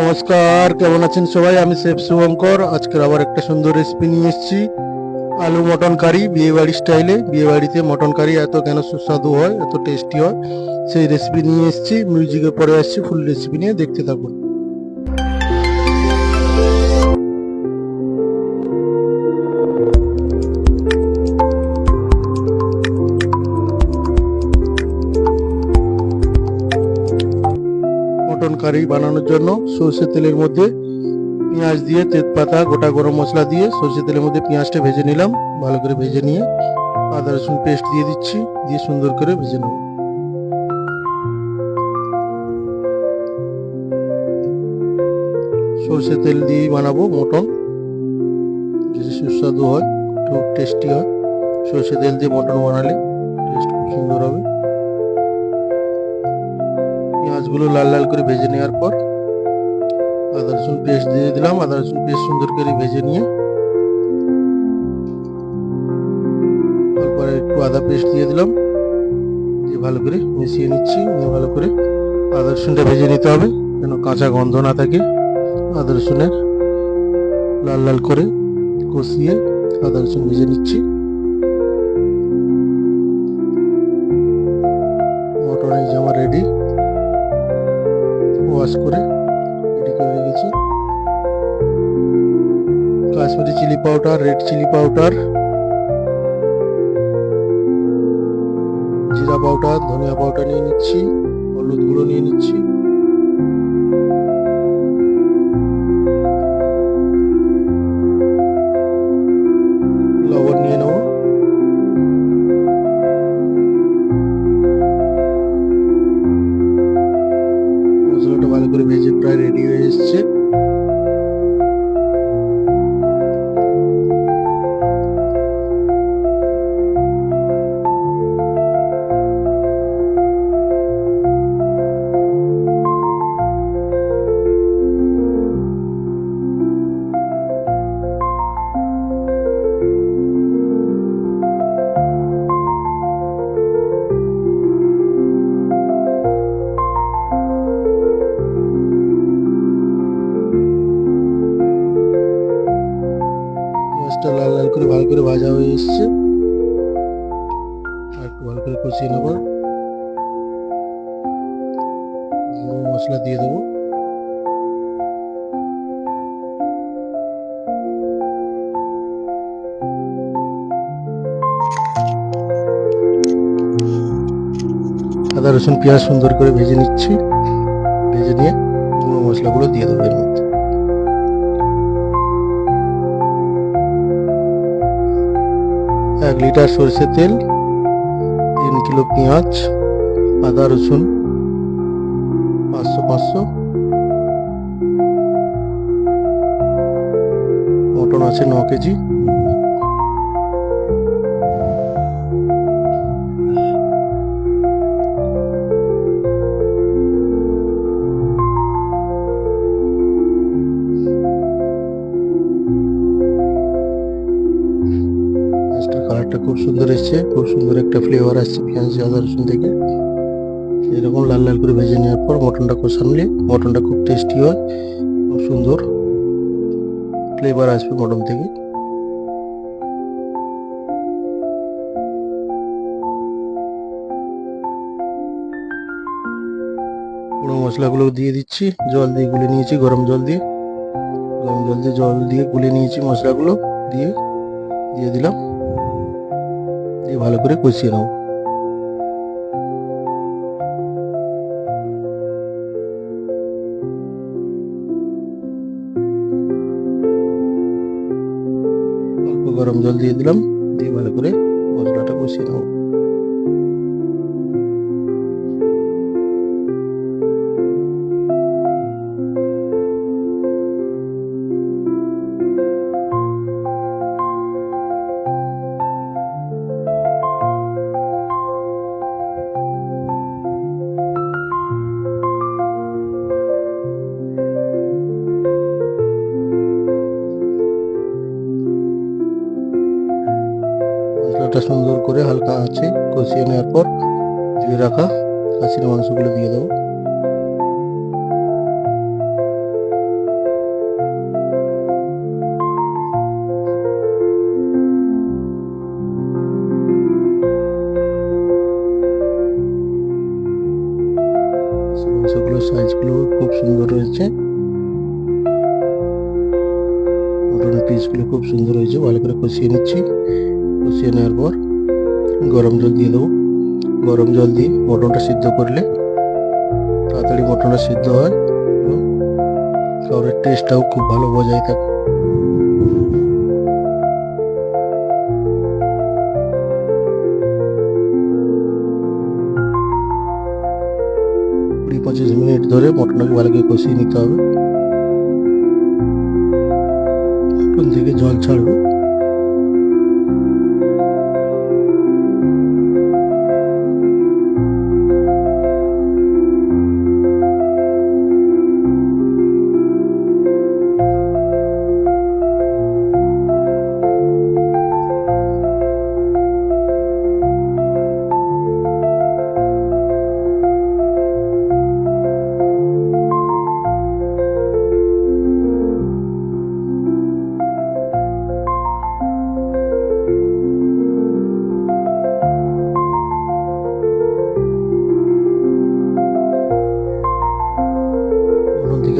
নমস্কার, কেমন আছেন সবাই? আমি শেফ শুভঙ্কর। আজকের আবার একটা সুন্দর রেসিপি নিয়ে এসেছি। আলু মটন কারি বিয়ে বাড়ি স্টাইলে। বিয়েবাড়িতে মটন কারি এত কেন সুস্বাদু হয়, এত টেস্টি হয়, সেই রেসিপি নিয়ে এসেছি। মিউজিকের পরে আসছি ফুল রেসিপি নিয়ে দেখতে থাকুন। কারি বানানোর জন্য সর্ষের তেলের মধ্যে পেঁয়াজ দিয়ে তেজপাতা, গোটা গরম মশলা দিয়ে সর্ষের তেলের মধ্যে পেঁয়াজটা ভেজে নিলাম। ভালো করে ভেজে নিয়ে আদা, রসুন পেস্ট দিয়ে দিচ্ছি, দিয়ে সুন্দর করে ভেজে নেব। সর্ষের তেল দিয়েই বানাবো মটন। যদি সুস্বাদু হয় খুব টেস্টি হয়, সর্ষের তেল দিয়ে মটন বানালে টেস্ট খুব সুন্দর হবে। পেঁয়াজগুলো লাল লাল করে ভেজে নেওয়ার পর আদা রসুন পেস্ট দিয়ে দিলাম। আদা রসুন পেস্ট সুন্দর করে ভেজে নিয়ে তারপরে একটু আদা পেস্ট দিয়ে দিলাম। দিয়ে ভালো করে মিশিয়ে নিচ্ছি। নিয়ে ভালো করে আদা রসুনটা ভেজে নিতে হবে যেন কাঁচা গন্ধ না থাকে। আদা রসুনের লাল লাল করে কষিয়ে আদা রসুন ভেজে নিচ্ছি। ওয়াশ করে রেডি করে রেখেছি। Kashmiri chilli powder red chilli powder জিরা পাউডার ধনিয়া পাউডার নিয়ে নিচ্ছি, হলুদ গুঁড়ো নিয়ে নিচ্ছি। করে ভেজে প্রায় রেডি হয়ে এসছে। পেঁয়াজটা লাল লাল করে ভালো করে ভাজা হয়ে এসছে। আর একটু ভালো করে কষিয়ে নেব। মশলা দিয়ে দেবো। আদা রসুন পেঁয়াজ সুন্দর করে ভেজে নিচ্ছি। ভেজে নিয়ে গুঁড়ো মশলাগুলো দিয়ে দেবো এর মধ্যে। এক লিটার সরষের তেল, তিন কিলো পেঁয়াজ, আদা রসুন, পাঁচশো পাঁচশো। মটন আছে ন কেজি। খুব সুন্দর এসছে, খুব সুন্দর একটা ফ্লেভার আসছে পেঁয়াজ, আদা, রসুন থেকে। এরকম লাল লাল করে ভেজে নেওয়ার পর মটনটা খুব কষানলে মটনটা খুব টেস্টি হয়, খুব সুন্দর ফ্লেভার আসবে মটন থেকে। পুরো মশলাগুলো দিয়ে দিচ্ছি, জল দিয়ে গুলে নিয়েছি, গরম জল দিয়ে। গরম জল দিয়ে জল দিয়ে গুলে নিয়েছি মশলাগুলো দিয়ে দিয়ে দিলাম। ভালো করে কষিয়ে নাও। গরম জল দিয়ে দিলাম দিয়ে ভালো করে মশলাটা কষিয়ে নেব মাছটা সুন্দর করে হালকা আছে, কষিয়ে নেওয়ার পর ধুয়ে রাখা খাসির মাংসগুলো দিয়ে দেবো। খুব সুন্দর খুব সুন্দর হয়েছে, ভালো করে কষিয়ে নিচ্ছি। কষিয়ে নেওয়ার পর গরম জল দিয়ে দেবো। গরম জল দিয়ে মটনটা সিদ্ধ করলে তাড়াতাড়ি মটনটা সিদ্ধ হয় এবং খাবারের টেস্টটাও খুব ভালো বজায় থাকে। কুড়ি পঁচিশ মিনিট ধরে মটনটাকে ভালো করে কষিয়ে নিতে হবে। থেকে জল ছাড়বে।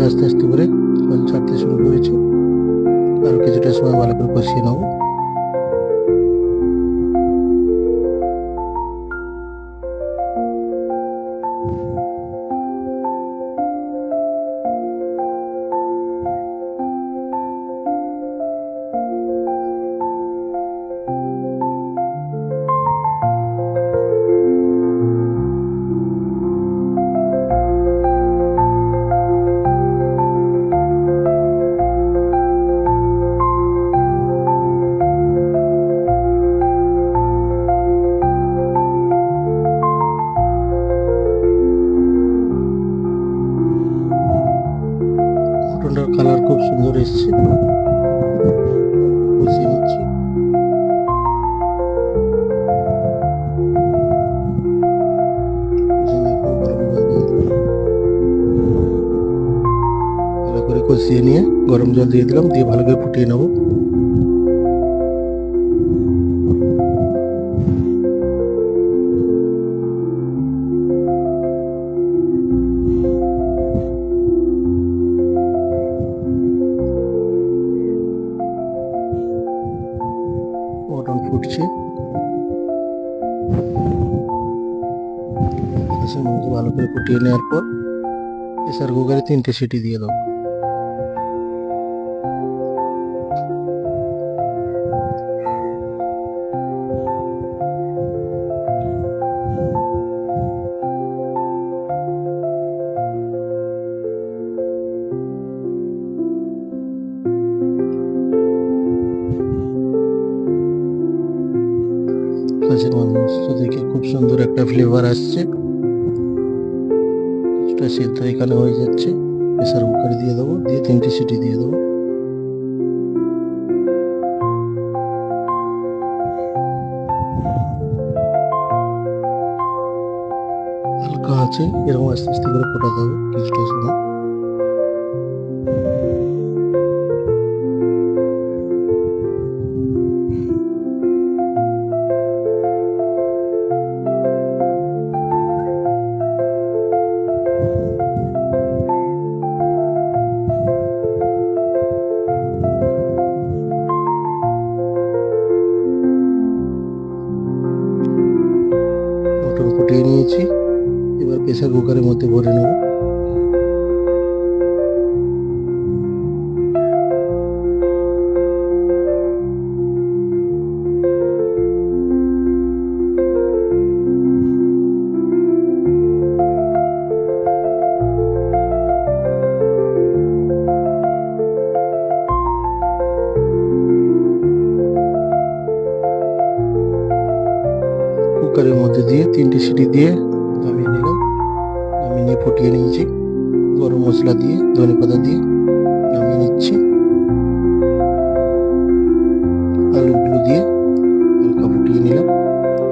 আস্তে আস্তে করে জল ছাড়তে শুরু করেছে। আর কিছুটা সময় ভালো করে কষিয়ে নেব। এসছে কষিয়ে নিয়ে গরম জল দিয়ে দিলাম দিয়ে ভালো করে ফুটিয়ে নেব। ভালো করে ফুটিয়ে নেওয়ার পর প্রেসার কুকারে তিনটে সিটি দিয়ে দেবো খাসির মাংস থেকে খুব সুন্দর একটা ফ্লেভার আসছে। কিছুটা সিদ্ধ এখানে হয়ে যাচ্ছে। প্রেসার কুকারে দিয়ে দেবো, দিয়ে তিনটে সিটি দিয়ে দেবো। হালকা আছে, এরকম আস্তে আস্তে করে ফোটাতে হবে কিছুটা সময় প্রেসার কুকারের মধ্যে ভরে নেব। কুকারের মধ্যে দিয়ে তিনটে সিটি দিয়ে নামিয়ে ফুটিয়ে নিয়েছি। গরম মশলা দিয়ে, ধনে পাতা দিয়ে নামিয়ে নিচ্ছি। আলুগুলো দিয়ে হালকা ফুটিয়ে নিলাম।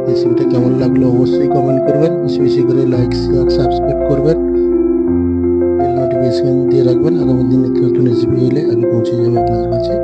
রেসিপিটা কেমন লাগল অবশ্যই কমেন্ট করবেন। বেশি বেশি করে লাইক শেয়ার সাবস্ক্রাইব করবেন। বেল নোটিফিকেশন দিয়ে রাখবেন। আগামী দিন নিত্য নতুন রেসিপি এলে আগে পৌঁছে যাবে আপনাদের